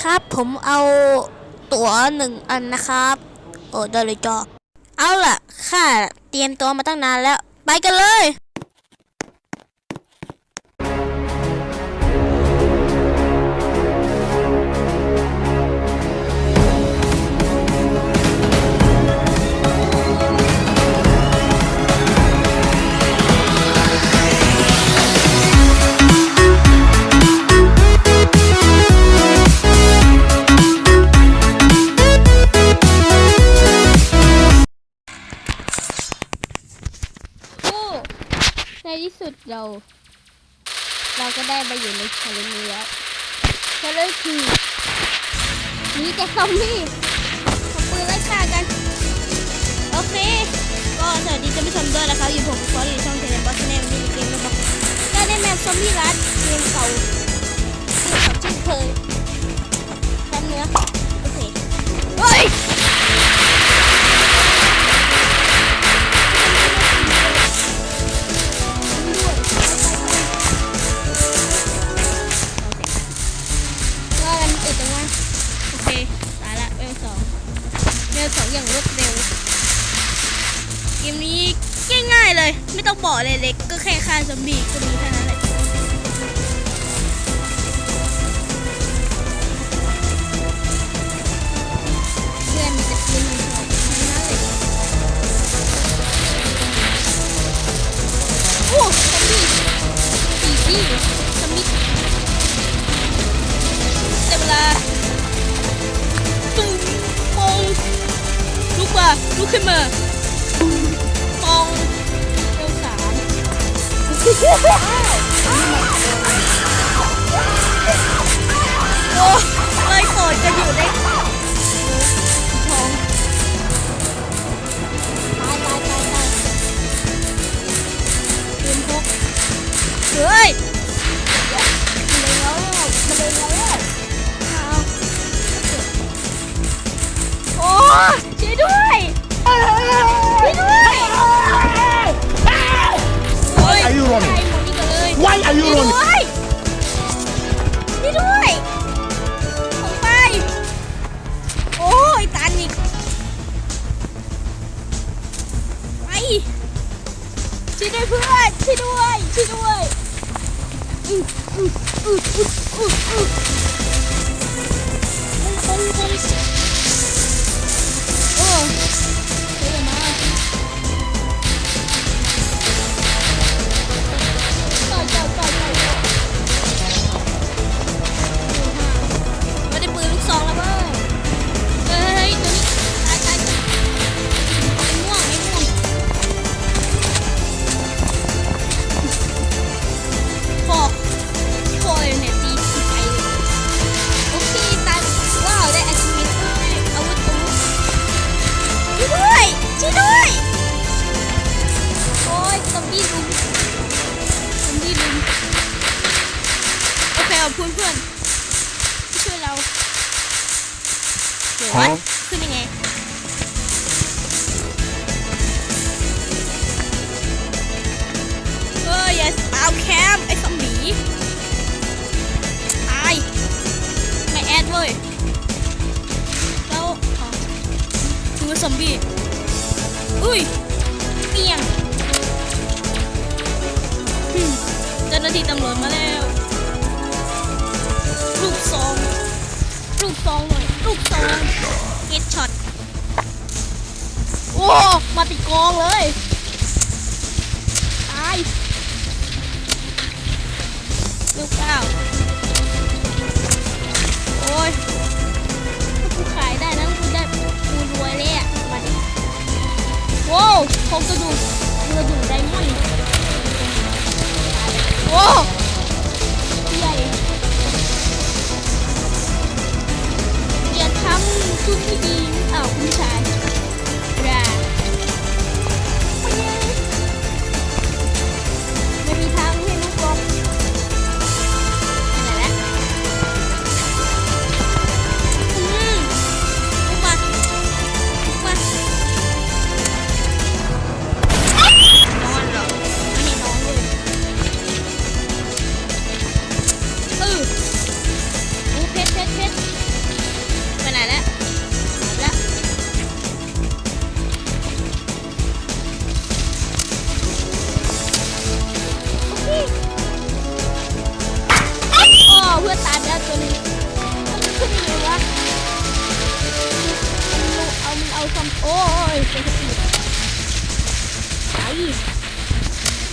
ครับ ผมเอาตั๋วหนึ่งอันนะครับ โอ้ได้เลยจอ เอาล่ะ ข้าเตรียมตัวมาตั้งนานแล้ว ไปกันเลย สุดเรา เราก็ได้มาอยู่ในชาเลนจ์นี้แล้วชาเลนจ์คือหนีจากซอมบี้เอาปืนไล่ฆ่ากัน โอเค ก็สวัสดีท่านผู้ชมด้วยนะครับอยู่ผมฟอร์อยู่ช่องเทเลบอสเนมนี่เกมระบบก็ได้แมปซอมบี้รัดเกมเก่าเกมเก่าเช่นเคยแป๊บเนื้อโอเคเฮ้ย ขึ้นมามองเร็วสามโอ้ไล่ต่อยกันอยู่ในท้องตายตายตายตายปืนพกเฮ้ยมันเลยแล้วมันเลยแล้วโอ้ช่วยด้วย Why are you ช่วย running? ด้วยช่วยด้วยผมไป โอ้ยตันอีก ไปช่วยด้วยเพื่อนช่วยด้วยช่วยด้วยอื้ออื้ออื้ออื้ออื้ออื้อไปไปไป อเคเอาเพื่อนเพื่อนๆที่ช่วยเราเดี๋ยววะฮะขึ้นยังไงเฮ้ยอย่าเอาแคมป์ไอ้ซอมบี้ตายไม่แอดเว้ยแล้วอ๋อคือซอมบี้อุ้ยเปียงหึ่มเจ้าหน้าที่ตำรวจมาแล้ว ลูกซองลูกซองหน่อยลูกซองเฮดช็อตโอ้มาติดกองเลยตายลูกเก้าโอ้ยถ้ากูขายได้นะกูได้กูรวยเลยอะมาดิโว้วโครงกระดูกกระดูกไดมอนด์โว้ อย่ โอ้ยเจ็บสิไป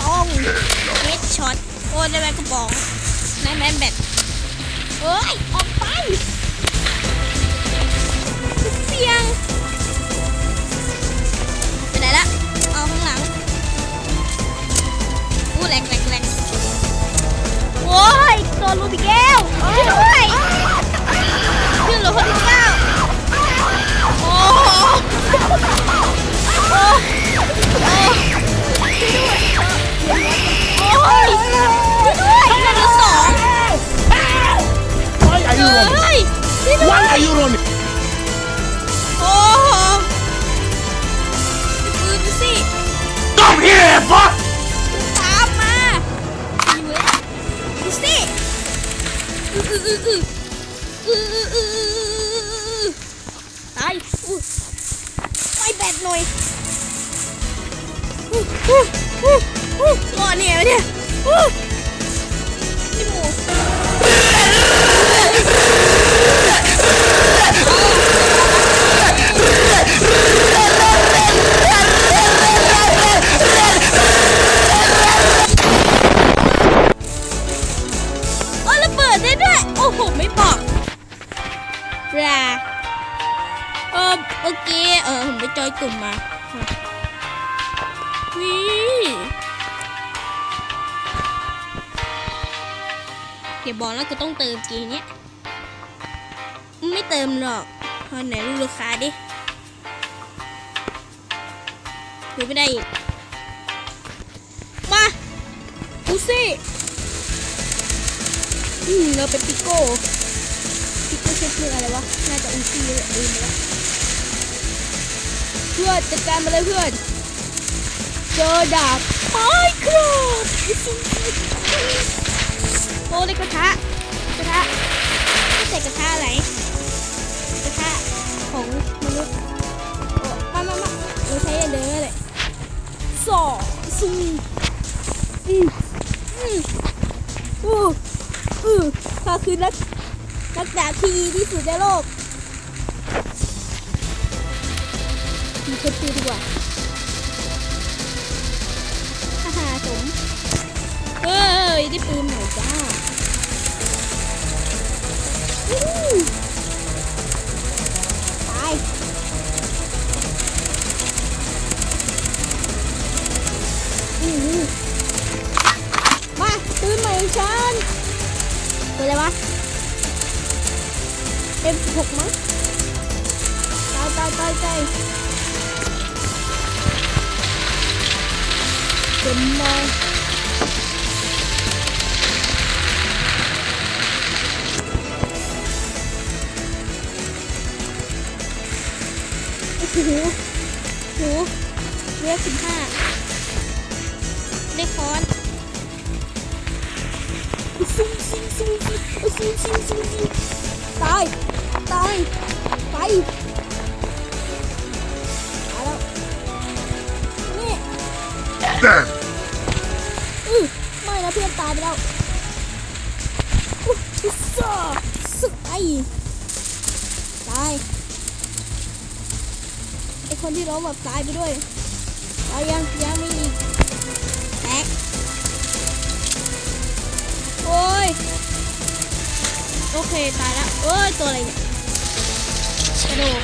ต้องเฮดช็อตโอ้ยได้แมกกระบอกนายแมนแบทเอ้ย ออกไป เสียง Why are you running? Oh! ปืนสิ Come here, fuck! ตามมาอยู่แล้วดูสิอืออืออืออืออืออืออือตายอู้ไว้แบตหน่อยอู้อู้อู้อู้รอดเนี่ยไหมเนี่ยอู้ มื่อกี้เออผมไปจอยกลุ่มมาวิอย่าบอกนะกูต้องเติมกีเนี้ยไม่เติมหรอกเอาไหนรู้ราคาดิหรือไม่ได้อีก มาดูสิอืมเราเป็นปิโก้ปิโก้ใช้ปืนอะไรวะ น่าจะอูซี่เลยลืมไปแล้ว เพื่อนจัดการมาเลยเพื่อน เจอดาบไม้ครับโอ้ในกระทะกระทะไม่ใส่กระทะอะไรกระทะของมนุษย์โอ้มามามาเราใช้ย่างเดิมเลยสองซุงอืมอืมอู้อือข้าคือนักนักดาบที่ดีที่สุดในโลก มีคนปืนดีกว่าฮ่าฮ่าสมเฮ้ยได้ปืนหน่อยจ้า เรียกสิบห้าได้ค้อนซุ่มซิ่งซุ่มซิ่งซุ่มซิ่งซุ่มซิ่งตายตายไปตาแล้วนี่ Damn! อือไม่นะเพื่อนตายไปแล้วอุ๊ยอุสซาสึกไอ้ตายไอคนที่ล้มแบบตายไปด้วย ตายยังยังไม่อีกแตกโอ้ยโอเคตายแล้วเอ้ยตัวอะไรเนี่ยกระโดด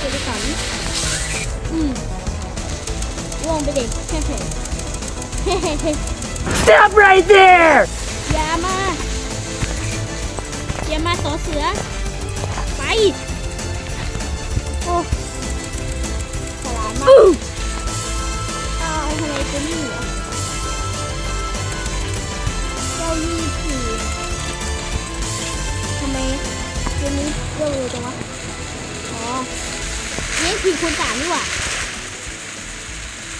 ตัวไปขันอืมลงไปเด็กแค่เห็นเฮ้เฮ้เฮ้ Stop right there! อย่ามาอย่ามาสอเสือ ไป โอ้ฉลาดมากอ้าวทำไมตัวนี้เหรอเจ้ายี่สี่ทำไมตัวนี้เร็วเลยจังวะ อ๋อ นี่คือคุณสามนี่หว่า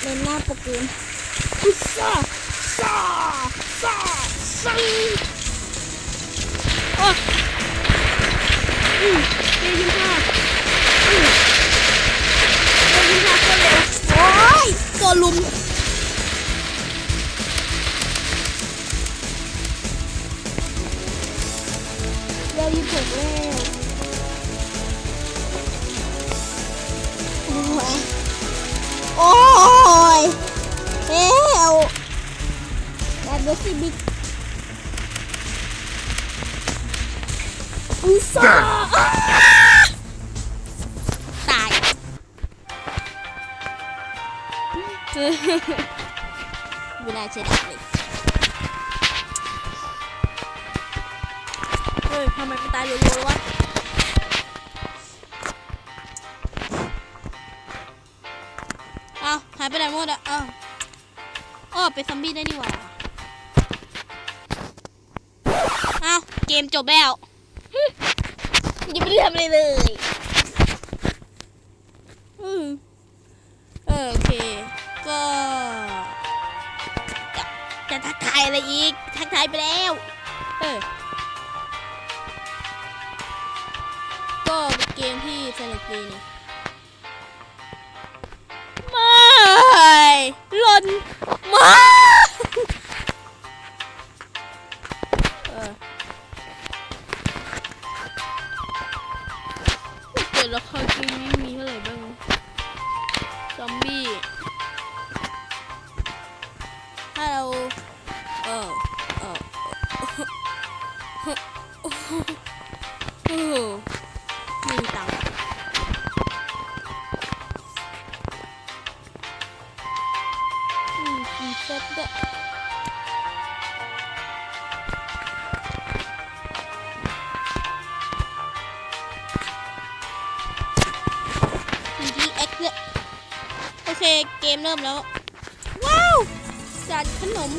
เล่นหน้าโปรเกมอุสซาซ่าซ่าซังโอ้อืมเรียนยิงค่ะอืมเรี ก้วยี่สิบแล้วโอ้ยเอวแบบเบสิบิกอุซ่าตายไม่น่าเชื่อเลย ยทำไมมันตายรัวๆวะเอาหายไปไหนหมดอะเอ้าอ้อเป็นซอมบี้ได้นี่หว่าเอาเกมจบแล้วยังไม่ได้ทำอะไรเลยอืมเออโอเค ก็จะจะทักทายอะไรอีก ทักทายไปแล้ว เออ เกมที่สนุกดีนี่ไม่หล่นมา โอเคเกมเริ่มแล้ว ว้าวด่านขนม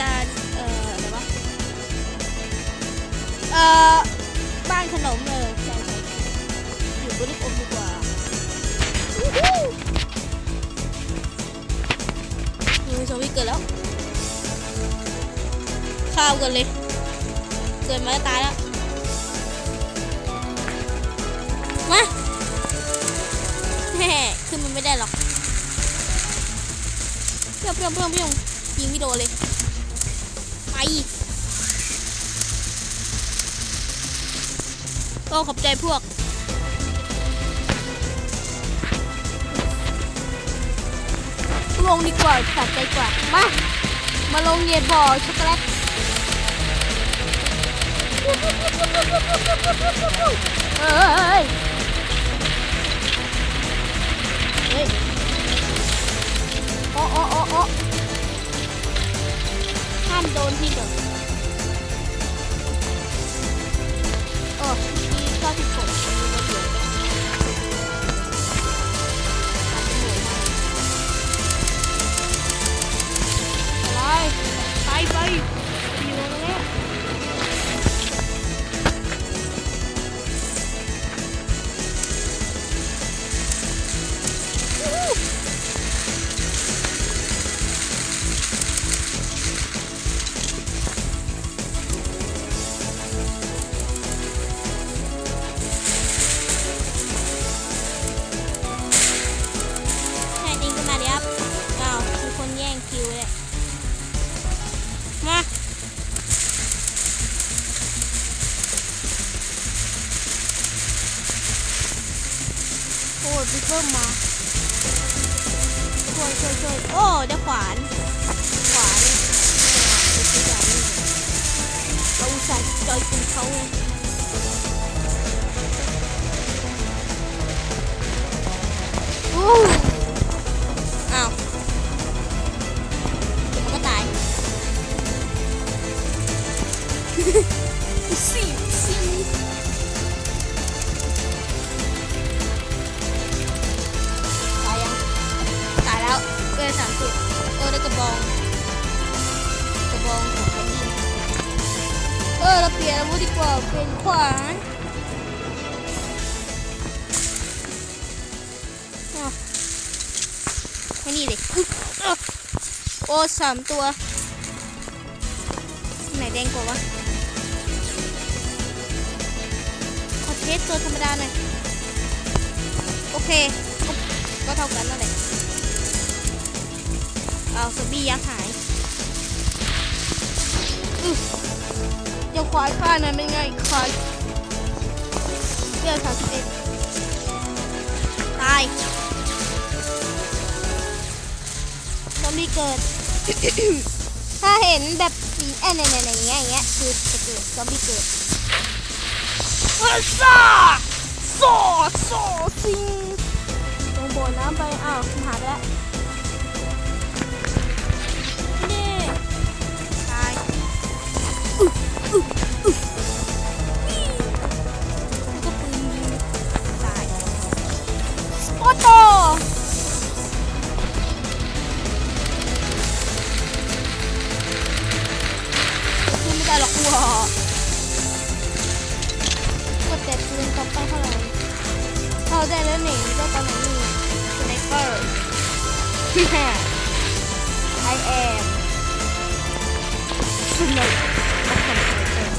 ด่านเอ่ออะไรวะเอ่อบ้านขนมเลยใช่อยู่บนลูกอมดีกว่าวู้ฮู้มีซอมบี้เกิดแล้วข้าวกันเลย เกิดมาก็ตายแล้ว ขึ้นมันไม่ได้หรอกเปรี้ยวเปรี้ยวเปรี้ยวเปรี้ยวยิงไม่โดนเลย ไปก็ขอบใจพวกลงดีกว่าสัตใจกว่า มา มาลงเยบบ่อช็อกโกแลตเอ้ย เฮ้ยโอ้โอ้โอ้โอ้ห้ามโดนที่เดิมามตัว ไหนแดงกว่าวะ ขอเทสตัวธรรมดาหน่อย โอเค ก็เท่ากันนั่นแหละเอาสบี้ยักษ์หายอื้อเดี๋ยวควายข้านะเป็นไงควายเรื่องสามสิบเอ็ดตาย ซอมบี้เกิด ถ้าเห็นแบบสีแอนเนี่ยอย่างเงี้ยอย่างเงี้ยคือจะเกิดซอมบี้เกิดซ่าซ่อซ่อซิงลงโบนน้ำไปอ้าวหายแล้วนี่ตายก็ปืนยิงตายสปอตโต I am สนุกกับคำสั่งเต็ม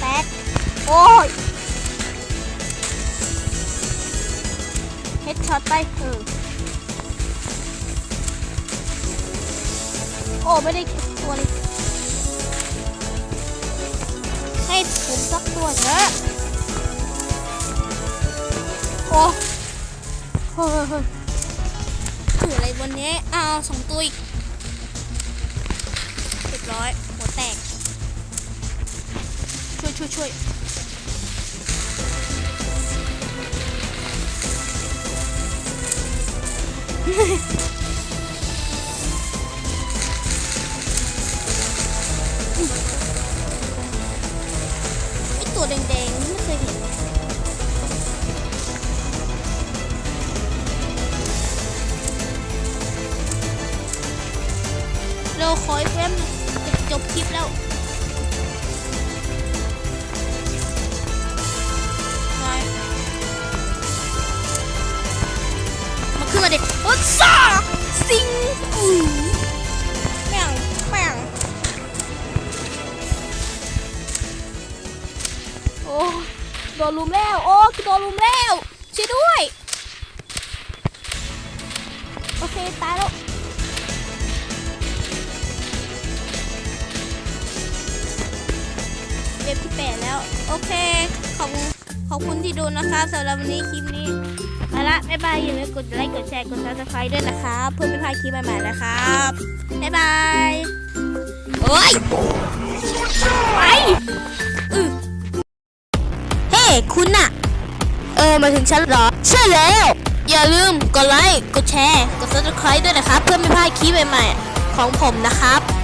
แป๊กโอ้ยเฮดช็อตไปเออโอ้ ไม่ได้ตัวเลย ให้ผมสักตัวเถอะโอ้เฮ้ยเฮ้ยถืออะไรบนนี้อ้าวสองตัวอีกเรียบร้อย หัวแตก ช่วยช่วยช่วยไอ เราขออีกแป๊บนึงจะจบคลิปแล้วมาขึ้นมาดิโอ้ซ่าซิงอู้แม่งแม่งโอ้โดนลุมแล้ว โอ้โดนลุมแล้วช่วยด้วย โอเค ตายแล้ว เว็บที่แปดแล้ว โอเค ขอบคุณขอบคุณที่ดูนะคะสำหรับวันนี้คลิปนี้ไปละบ๊ายบายอย่าลืมกดไลค์กดแชร์กดซับสไครต์ด้วยนะครับ เพื่อไม่พลาดคลิปใหม่ๆนะครับบ๊ายบายโอ้ยไปอือเฮ้ คุณน่ะเออมาถึงฉันหรอ ใช่แล้ว อย่าลืมกดไลค์กดแชร์กด subscribe ด้วยนะครับ เพื่อไม่พลาดคลิปใหม่ๆของผมนะครับ